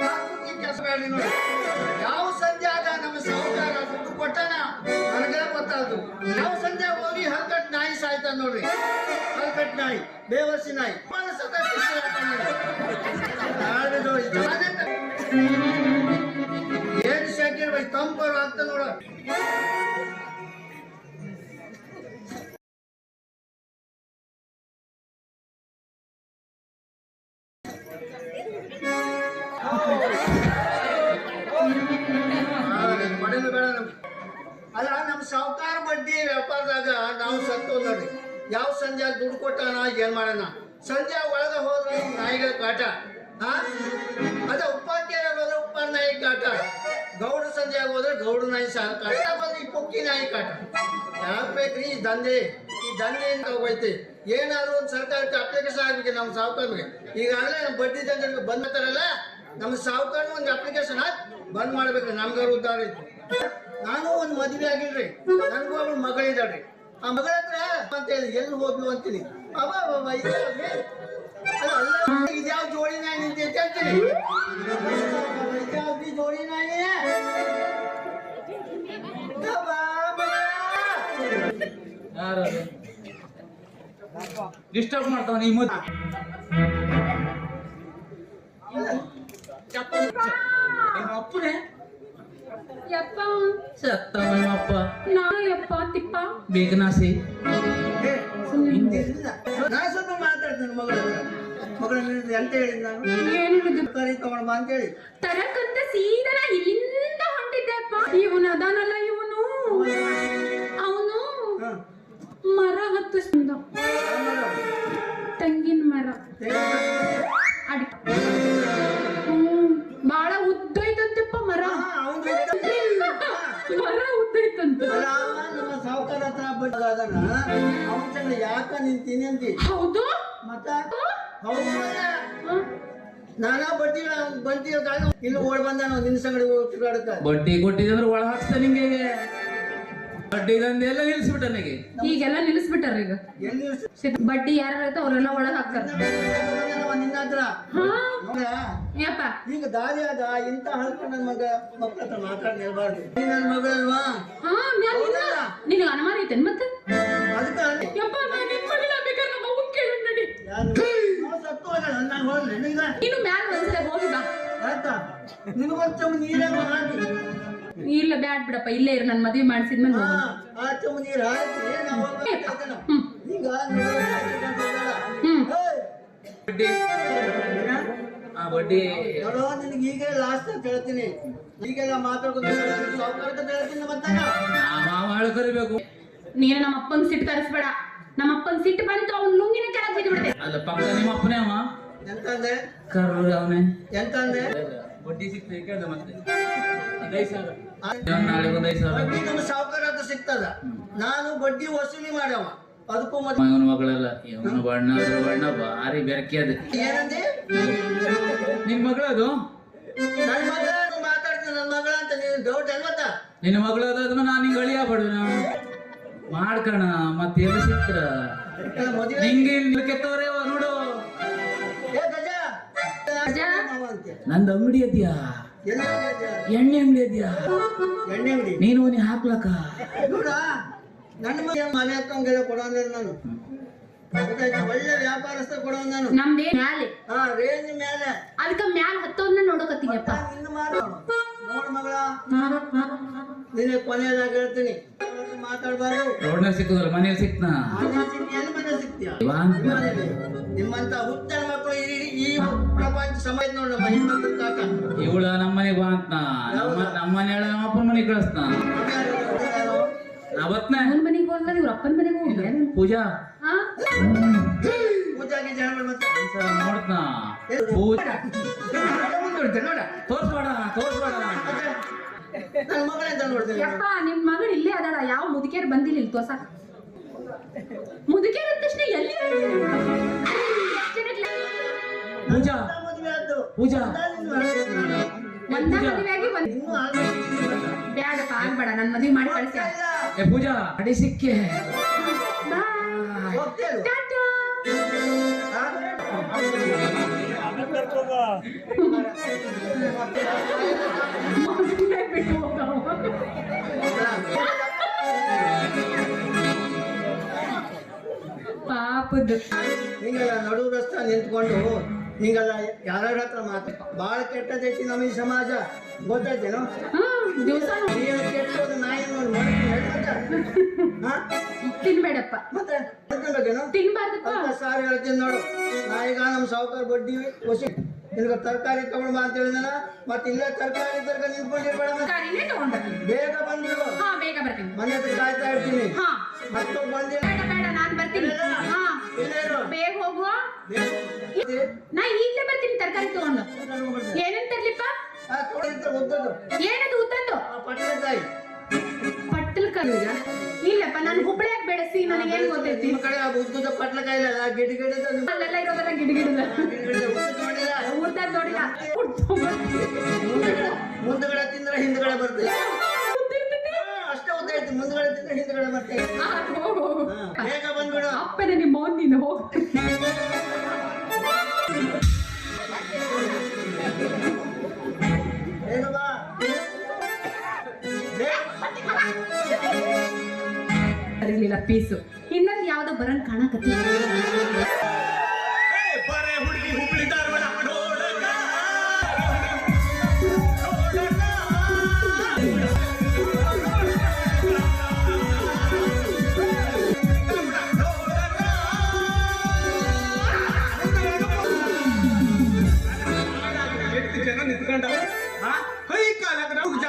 ಮಂದಿ ಕೆಲಸ ಸಂಜೆ ಯಾವ ಸಂಧ್ಯಾಗ ನಮ್ಮ ಸಾಹುಕಾರ ದುಡ್ಡು ಕೊಟ್ಟಣ ನನಗೆ ಗೊತ್ತಾದ್ರು ಯಾವ ಸಂಜೆ ಹೋಗಿ ಹಲ್ಕಟ್ ನಾಯಿ ಸಾಯ್ತ ನೋಡ್ರಿ. ಹಲ್ಕಟ್ ನಾಯಿ, ಬೇವರ್ಸಿ ನಾಯಿ. ಮನಸ್ಸದ ಖುಷಿ ನಾವು ಸತ್ತು ನೋಡಿ ಯಾವ ಸಂಜೆ ದುಡ್ಡು ಕೊಟ್ಟಾನ ಏನ್ ಮಾಡೋಣ ಸಂಜೆ ಒಳಗ ಹೋದ್ರೆ ನಾಯಿಗಳ ಕಾಟ. ಹಾ ಅದ ಉಪ್ಪಾರ ಹೋದ್ರೆ ಉಪ್ಪಾರ ನಾಯಿ ಕಾಟ. ಗೌಡ ಸಂಜೆ ಹೋದ್ರೆ ಗೌಡ ನಾಯಿ ಸಹ ಬಂದ್ರೆ ಪುಕ್ಕಿ ನಾಯಿ ಕಾಟ. ಯಾಕೆ ಬೇಕ್ರಿ ಈ ದಂಧೆ? ಈ ದಂಧೆ ಅಂತ ಹೋಗೈತಿ. ಏನಾದ್ರು ಒಂದು ಸರ್ಕಾರಕ್ಕೆ ಅಪ್ಲಿಕೇಶನ್ ಆಗ್ಬೇಕು ನಮ್ಮ ಸಾವುಕಾರ್ಗೆ. ಈಗಾಗಲೇ ನಮ್ಮ ಬಡ್ಡಿ ದಂಧೆ ಬಂದ್ತಾರಲ್ಲ ನಮ್ಮ ಸಾವುಕಾರ ಒಂದು ಅಪ್ಲಿಕೇಶನ್ ಹಾಕಿ ಬಂದ್ ಮಾಡ್ಬೇಕ್ರಿ. ನಮ್ಗಾರು ಉದ್ದಾರ ಐತಿ. ನಾನು ಒಂದು ಮದುವೆ ಆಗಿಲ್ರಿ. ನನಗೂ ಅವ್ರ ಮಗಳಿದ್ದಾಳ್ರಿ ಆ ಮಗಳ ಹತ್ರ ಅಂತ ಹೇಳಿ ಎಲ್ಲಿ ಹೋದ್ಲು ಅಂತೀನಿ ಅವ ಅವ ಇದ್ಯಾವ್ದು? ಅಲ್ಲ ಅಲ್ಲ ಇದ್ಯಾವ ಜೋಡಿ ನಾಯಿ ನಿಂತೈತೆ ಅಂತೀನಿ ಇದ್ಯಾವ್ದು ಈ ಜೋಡಿ ನಾಯಿ ಅಬ್ಬಾ, ಅಬ್ಬಾ. ಡಿಸ್ಟರ್ಬ್ ಮಾಡ್ತಾವ ನೀ ಮುದ್ ನಿಮ್ಮ ಅಪ್ಪನೇ ಯಪ್ಪ. ಸತ್ತ ನಾನು ನಾ ಯಪ್ಪ ತಿಪ್ಪ. ಬೇಗನಾಸಿ. ನಾ ಸ್ವಲ್ಪ ಮಾತಾಡ್ತೇನೆ ಮಗಳ ಮಗಳ ಎಂತ ಹೇಳಿದ್ ನಾನು. ಏನಿದು ಕರಿ ತಗೊಂಡ್ ಅಂತ ಹೇಳಿ. ತರಕಂತ ಸೀದಾ ಇಲ್ಲಿಂದ ಹೊಂಟಿದ್ದೆಪ್ಪ ಇವನು ಅದಾನಲ್ಲ ಇವನು. ಅವನು ಮರ ಮರ? ಹತ್ತಿಸ್ದ ತೆಂಗಿನ ಮರ. ಅಡಿ. ನಮ್ಮ ಸಾವುಕಾರ ಹತ್ರ ಬಡ್ಡಿ ಅದನ್ನ ಅವನ ಯಾಕ ನಿಂತೀನಿ ಅಂತಿ ಹೌದು? ಮತ್ತ? ಹೌದು? ನಾನಾ ಬಡ್ಡಿ ಬಂದಿ ಇಲ್ಲಿ ಓಡ್ ಬಂದಾನ ನಿನ್ನ ಸಂಗಡಿ ತಿರುಗಾಡಕ ಬಡ್ಡಿ ಕೊಟ್ಟಿದ್ರೆ ಒಳ ಹಾಕ್ತ ನಿಂಗೆ. ಬಡ್ಡಿ ದಂಧೆ ಎಲ್ಲ ನಿಲ್ಸ್ಬಿಟ್ಟ ನನಗೆ. ಈಗೆಲ್ಲ ನಿಲ್ಲಿಸ್ಬಿಟ್ಟಾರ ಈಗ? ಎಲ್ಲಿ ಬಡ್ಡಿ ಯಾರು ಇರ್ತಾವ ಅವರೆಲ್ಲ ಒಳಗ್ ಹಾಕ್ತಾರ. ನಿನ್ನ ಹತ್ರ ಯಪ್ಪ ಈಗ ದಾರಿ ಅದ ಇಂತ ಹಳ್ಕೊಂಡ್ ನನ್ ಮಗ ಮಕ್ಕಳ ಹತ್ರ ಮಾತಾಡ್ ನಿಲ್ಬಾರ್ದು. ನೀ ನನ್ನ ಮಗಳಲ್ವಾ? ಹಾ ಮ್ಯಾಲ್ ನಿನ್ನ ನಿನಗೆ ಅನುಮಾನ ಐತೇನ್ ಮತ್ತೆ? ಅದಕ್ಕ ಯಪ್ಪ ನಾ ನಿನ್ ಮಗಳ ಬೇಕಾದ್ರೆ ನಮ್ಮ ಅವ್ವನ್ ಕೇಳು ನಡಿ. ಯಾರು? ನಾವ್ ಸತ್ತು ನಾನು ಹೋಗ್ಲಿ ನಿನಗ ನೀನು ಮ್ಯಾಲ ಒಂದ್ಸಲ ಹೋಗಿ ಬಾ. ಆಯ್ತಾ? ನಿನಗೊಂದ್ ಚಮ್ ನೀರೇ ಇಲ್ಲ ಬ್ಯಾಡ್ ಬಿಡಪ್ಪ ಇಲ್ಲೇ ಇರು ನನ್ ಮದುವೆ ಮಾಡಿಸಿದ್ಮೇಲೆ ಮೇಲೆ ಹೋಗೋಣ. ಹ್ಮ್! ಬಡ್ಡಿ? ಆ ಬಡ್ಡಿ. ನೋಡು ನಿನಗೆ ಈಗ ಲಾಸ್ಟ್ ಅಂತ ಹೇಳ್ತೀನಿ. ಈಗೆಲ್ಲ ಮಾತಾಡ್ಕೊಂಡು ಸಾವುಕಾರಕ್ಕೆ ಹೇಳ್ತೀನಿ ಮತ್ತಾಗ ಆ ಮಾವ ಕರಿಬೇಕು. ನೀನು ನಮ್ಮ ಅಪ್ಪನ್ ಸಿಟ್ಟು ತರಿಸ್ಬೇಡ. ನಮ್ಮ ಅಪ್ಪನ ಸಿಟ್ಟು ಬಂತು ಅವ್ನು ಲುಂಗಿನ ಕೆಳಗೆ ಅಲ್ಲ ಪಕ್ಕ ನಿಮ್ಮ ಅಪ್ಪನೇ ಅವ ಎಂತಂದೆ? ಕರ್ರ ಅವನೇ. ಎಂತಂದೆ? ಬಡ್ಡಿ ಸಿಗ್ತದೆ ಕೇಳ್ದ ಮತ್ತೆ. ಒಂದ್ ಐದ್ ಸಾವಿರ. ಒಂದ್ ನಾಳೆ ಒಂದ್ ಐದ್ ಸಾವಿರ. ಬಡ್ಡಿ ನಮ್ಮ ಸಾವುಕಾರ ಹತ್ರ ಸಿಗ್ತದ. ನಾನು ಬಡ್ಡಿ ವಸೂಲಿ ಮಾಡ್ಯವ ಅದಕ್ಕೂ ಮತ್ತೆ ಇವನ ಮಗಳಲ್ಲ ಇವನ ಬಣ್ಣ ಅದ್ರ ಬಣ್ಣ ಭಾರಿ ಬೆರಕೆ ಅದು. ಏನಂದಿ? ನಿನ್ ಮಗಳದು ನನ್ನ ಮಗ ಮಾತಾಡ್ತೀನಿ ನನ್ನ ಮಗಳ ಅಂತ ನೀನು ಡೌಟ್ ಅಲ್ವತ್ತ ನಿನ್ನ ಮಗಳದಾದ್ಮೇಲೆ ನಾನು ನಿಂಗೆ ಅಳಿಯ ಬಡ ಮಾಡ್ಕಣ ಮತ್ತೆ ಎಲ್ಲಿ ಸಿಕ್ತರ? ಮದುವೆ ನಿಂಗೆ ಇಲ್ಲಿ ಕೆತ್ತವ್ರೆ ಅವ ನೋಡು. ನಂದು ಅಂಗಡಿ ಅದ್ಯಾ? ಎಣ್ಣೆ ಅಂಗಡಿ ಅದ್ಯಾ? ಎಣ್ಣೆ ಅಂಗಡಿ ನೀನು ನೀ ಹಾಕ್ಲಕ್ಕ? ನೋಡ ನನ್ನ ಮನೆ ಮನೆ ಹತ್ತಂಗೆಲ್ಲ ಕೊಡೋ ಅಂದ್ರೆ ನಾನು. ಗೊತ್ತಾಯ್ತಾ? ಒಳ್ಳೆ ವ್ಯಾಪಾರಸ್ಥ ಕೊಡೋ ನಾನು ನಮ್ದೇ ಮ್ಯಾಲೆ. ಹಾ ರೇಂಜ್ ಮೇಲೆ ಅದಕ್ಕೆ ಮ್ಯಾಲ ನಿನ್ನ ಮಾಡು ನೋಡು. ಮಗಳ. ಕೊನೆಯದಾಗ ಹೇಳ್ತೀನಿ. ಮಾತಾಡ್ಬಾರ್ದು. ರೋಡ್ನಾಗ ಸಿಕ್ಕುದಲ್ಲ ಮನೇಲಿ ಸಿಕ್ತನ? ಎಲ್ಲಿ ಮನೆ ನಿಮ್ಮಂತ ಹುಟ್ಟನ ಮಕ್ಕಳು ಈ ಈ ಪ್ರಪಂಚ ಸಮಯ ನೋಡು ನಮ್ಮ ಹೆಣ್ಮಕ್ಳು ಕಾಕ. ಇವಳ ನಮ್ಮ ಮನೆಗೆ ಬಾ ಅಂತ. ನಮ್ಮ ನಮ್ಮ ಮನೆ ಹೇಳ ನಮ್ಮ ಅಪ್ಪನ ಮನೆಗೆ ಕಳಿಸ್ತಾನ ಮನೆಗೆ ಹೋದ್ಮೇಲೆ ಇವ್ರ ಅಪ್ಪನ ಮನೆಗೆ ಹೋಗಿ ಪೂಜಾ? ಪೂಜಾಗಿ ಜನ ಪೂಜಾ ಮುಂದುವರಿತೆ ನೋಡ. ತೋರ್ಸ್ಬೇಡ ತೋರ್ಸ್ಬೇಡ. ನನ್ನ ಯಪ್ಪ ನಿಮ್ ಮಗಳು ಇಲ್ಲೇ ಅದಾಳ. ಯಾವ ಮುದುಕೇರ್ ಬಂದಿಲ್ಲ ಇಲ್ಲಿ ತೋರ್ಸಾಕ. ಮುದುಕಿಯರ್ ಪೂಜಾ ಒಂದ ಮದುವೆ ಆಗಿ ಒಂದ್ ಇನ್ನೂ ಆಗ್ಲಿಲ್ಲ. ಬ್ಯಾಡಪ್ಪ ಆಗ್ಬೇಡ ನನ್ ಮದ್ವೆ ಮಾಡಿ ಕಳಿಸ. ಏ ಪೂಜಾ ಅಡಿ ಸಿಕ್ಕೆ ಹೋಗ್ತೇಳು. ಟಾಟಾ ಹಾ? ಮಗನ್ನೇ ಬಿಟ್ಟು ಹೋಗವ ಪಾಪದ್ದು ಹಿಂಗೆಲ್ಲ ನಡು ರಸ್ತೆ ನಿಂತ್ಕೊಂಡು ಹಿಂಗೆಲ್ಲ ಯಾರ್ಯಾರ ಹತ್ರ ಮಾತು? ಭಾಳ ಕೆಟ್ಟದೈತಿ ನಮ್ಮ ಈ ಸಮಾಜ. ಗೊತ್ತೈತೇನೋ ಹಾ ದಿವಸ. ಕೆಟ್ಟದ ನಾಯಿ ತಿನ್ಬೇಡಪ್ಪ. ಮತ್ತೆ? ತಿನ್ಬಾರ್ದಪ್ಪ. ಸಾರಿ ಹೇಳ್ತೀನಿ ನೋಡು. ನಾ ಈಗ ನಮ್ಮ ಸಾವುಕಾರ ಬಡ್ಡಿ ಹೊಸಿ ನಿನಗೆ ತರಕಾರಿ ತಗೊಂಡ್ ಬಾ ಅಂತ ಹೇಳಿದನ ಮತ್ತೆ ಇಲ್ಲ ತರಕಾರಿ ತರಕ ನಿಂತ್ಕೊಂಡಿರ್ಬೇಡ ಬೇಗ ಬಂದ್ರು ಮನೆ ಹತ್ರ ಕಾಯ್ತಾ ಇರ್ತೀನಿ. ಹಾ. ನಾ ಈಗ್ಲೇ ಬರ್ತೀನಿ ತರಕಾರಿ ತಗೊಂಡು. ಏನೇನ್ ತರ್ಲಿಪ್ಪ. ಏನದು ಉತ್ತಂದು ಆ ಪಟ್ಟಣದಾಯಿ. ಪಟ್ಟಲ್ ಕಲ್ ಇಲ್ಲಪ್ಪ ನಾನು ಹುಬ್ಳ್ಯಾಗ ಬೆಳೆಸಿ ನನಗೆ ಏನ್ ಗೊತ್ತೈತಿ? ಪಟ್ಲಕಾಯಿ ಅಲ್ಲೆಲ್ಲ ಇರೋದೆಲ್ಲ ಗಿಡ ಗಿಡದ ಗಿಡ ಗಿಡದ ಉದ್ದದ್ ನೋಡಿಲ್ಲ? ಮುಂದಗಡೆ ತಿಂದ್ರೆ ಹಿಂದ್ಗಡೆ ಬರ್ತದೆ. ಅಷ್ಟೇ ಉದ್ದ ಐತಿ ಮುಂದ್ಗಡೆ ತಿಂದ್ರೆ ಹಿಂದ್ಗಡೆ ಬರ್ತದೆ. ಬೇಗ ಬಂದ್ಬಿಡು. ಅಪ್ಪನೇ ನಿಮ್ಮ ನೀನು ಹೋಗು. ಪೀಸು ಇನ್ನೊಂದು ಯಾವ್ದೋ ಬರಂಗ್ ಕಾಣಕತ್ತಿ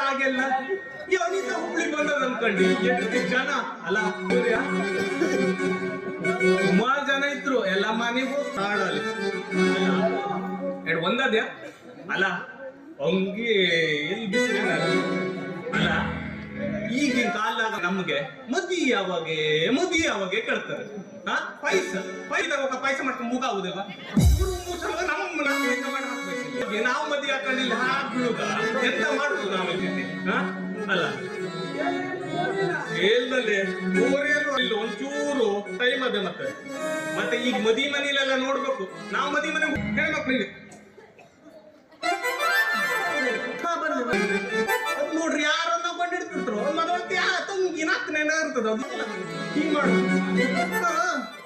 ಆಗಿಲ್ಲ. ಇವನಿಂದ ಹುಬ್ಳಿ ಬಂದದ ಅನ್ಕೊಂಡಿ ಎಷ್ಟು ಜನ? ಅಲ್ಲ ಸೂರ್ಯ ಸುಮಾರು ಜನ ಇದ್ರು. ಎಲ್ಲ ಮನೆಗೂ ಕಾಡಲ್ಲಿ. ಎರಡು ಒಂದದ್ಯಾ? ಅಲ್ಲ ಅಂಗಿ ಎಲ್ಲಿ ಬಿಸಿಲಿನ ಅಲ್ಲ? ಈಗಿನ ಕಾಲದಾಗ ನಮ್ಗೆ ಮದಿ ಯಾವಾಗೆ ಮದಿ ಯಾವಾಗೆ ಕೇಳ್ತಾರೆ ಪೈಸ ಪೈಸ ಪೈಸ ಪಾಯಸ ಮಾಡ್ಕೊಂಡು ಮುಗ ಆಗುದಿಲ್ಲ ಇವ್ರು ಮುಸಲ್ಗ ನಮ್ಮ ಇಲ್ಲಿ? ನಾವು ಮದಿ ಹಾಕೊಂಡಿಲ್ಲ. ಹಾಕ್ಬಿಡುದ ಎಂತ ಮಾಡುದು ನಾವು ಇಲ್ಲಿ? ಅಲ್ಲ. ಹೇಳ್ದಲ್ಲಿ ಇಲ್ಲ ಒಂಚೂರು ಟೈಮ್ ಅದೇ ಮತ್ತೆ. ಮತ್ತೆ ಈಗ ಮದಿ ಮನೇಲೆಲ್ಲ ನೋಡ್ಬೇಕು. ನಾವು ಮದಿ ಮನೆ ಹೆಣ್ಮಕ್ಳಿಗೆ ನೋಡ್ರಿ ಯಾರನ್ನ ಕೊಂಡಿಡ್ತಿರ್ತಾರೋ ಮದೊಳ್ತಿ ಆ ತಂಗಿ ನಾಲ್ಕನೇ ಇರ್ತದ ಅದು ಹಿಂಗ್ ಮಾಡು.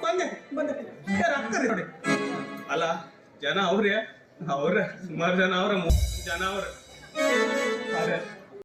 ಬಂದೆ ಬಂದೆ. ಅಲ್ಲ, ಜನ ಅವ್ರೆ और सुमार जनावर जनावर. अरे.